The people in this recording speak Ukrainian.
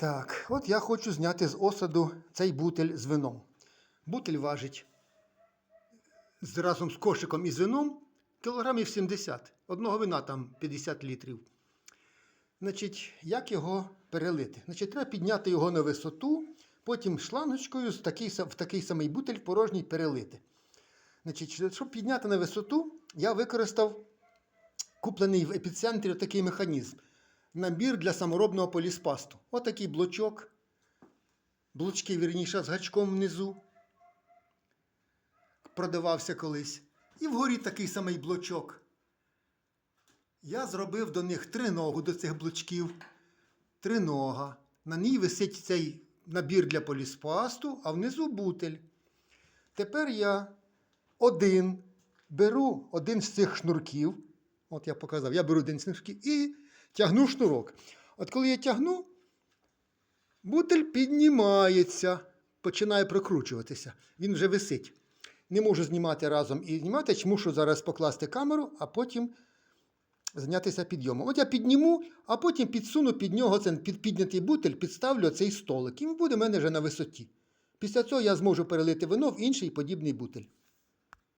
Так, от я хочу зняти з осаду цей бутель з вином. Бутель важить разом з кошиком і з вином кілограмів 70. Одного вина там 50 літрів. Значить, як його перелити? Значить, треба підняти його на висоту, потім шлангочкою з такий, в такий самий бутель порожній перелити. Значить, щоб підняти на висоту, я використав куплений в епіцентрі такий механізм. Набір для саморобного поліспасту. Отакий блочок. Блочки, вірніше, з гачком внизу. Продавався колись. І вгорі такий самий блочок. Я зробив до них триногу до цих блочків. Тринога. На ній висить цей набір для поліспасту, а внизу бутель. Тепер я один беру один з цих шнурків. От я показав, я беру один з цих шнурків і тягну шнурок. От коли я тягну, бутель піднімається, починає прокручуватися. Він вже висить. Не можу знімати разом і знімати, мушу зараз покласти камеру, а потім зайнятися підйомом. От я підніму, а потім підсуну під нього цей піднятий бутель, підставлю цей столик. Він буде в мене вже на висоті. Після цього я зможу перелити вино в інший подібний бутель.